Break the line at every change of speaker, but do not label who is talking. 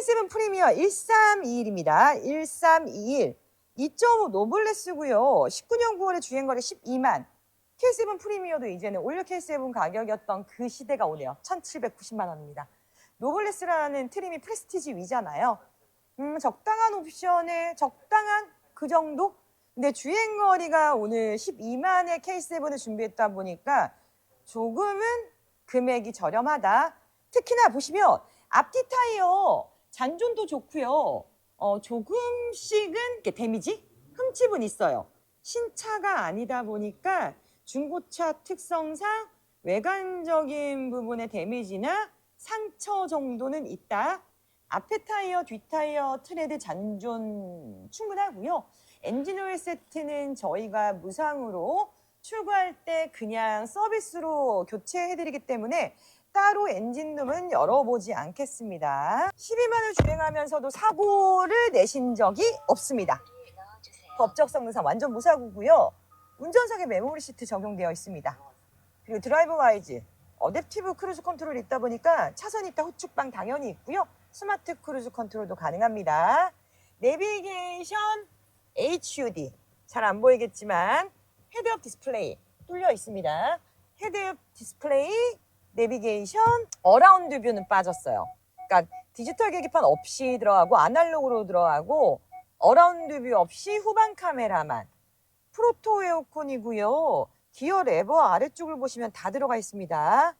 K7 프리미어 1321입니다. 1321. 2.5 노블레스고요. 19년 9월에 주행거리 12만. K7 프리미어도 이제는 올려 K7 가격이었던 그 시대가 오네요. 1,790만 원입니다. 노블레스라는 트림이 프레스티지 위잖아요. 음, 적당한 옵션에 적당한 그 정도? 근데 주행거리가 오늘 12만의 K7을 준비했다 보니까 조금은 금액이 저렴하다. 특히나 보시면 앞뒤 타이어 잔존도 좋고요. 어, 조금씩은 데미지, 흠집은 있어요. 신차가 아니다 보니까 중고차 특성상 외관적인 부분의 데미지나 상처 정도는 있다. 앞에 타이어, 뒤 타이어 트레드 잔존 충분하고요. 엔진 오일 세트는 저희가 무상으로 출고할 때 그냥 서비스로 교체해드리기 때문에 따로 엔진룸은 열어보지 않겠습니다. 12만을 주행하면서도 사고를 내신 적이 없습니다. 법적 성능상 완전 무사고고요. 운전석에 메모리 시트 적용되어 있습니다. 그리고 드라이브 와이즈, 어댑티브 크루즈 컨트롤이 있다 보니까 차선 있다 후측방 당연히 있고요. 스마트 크루즈 컨트롤도 가능합니다. 내비게이션 HUD 잘 안 보이겠지만 헤드업 디스플레이 뚫려 있습니다. 헤드업 디스플레이, 내비게이션, 어라운드 뷰는 빠졌어요. 그러니까 디지털 계기판 없이 들어가고 아날로그로 들어가고 어라운드 뷰 없이 후방 카메라만 프로토 에어컨이고요. 기어 레버 아래쪽을 보시면 다 들어가 있습니다.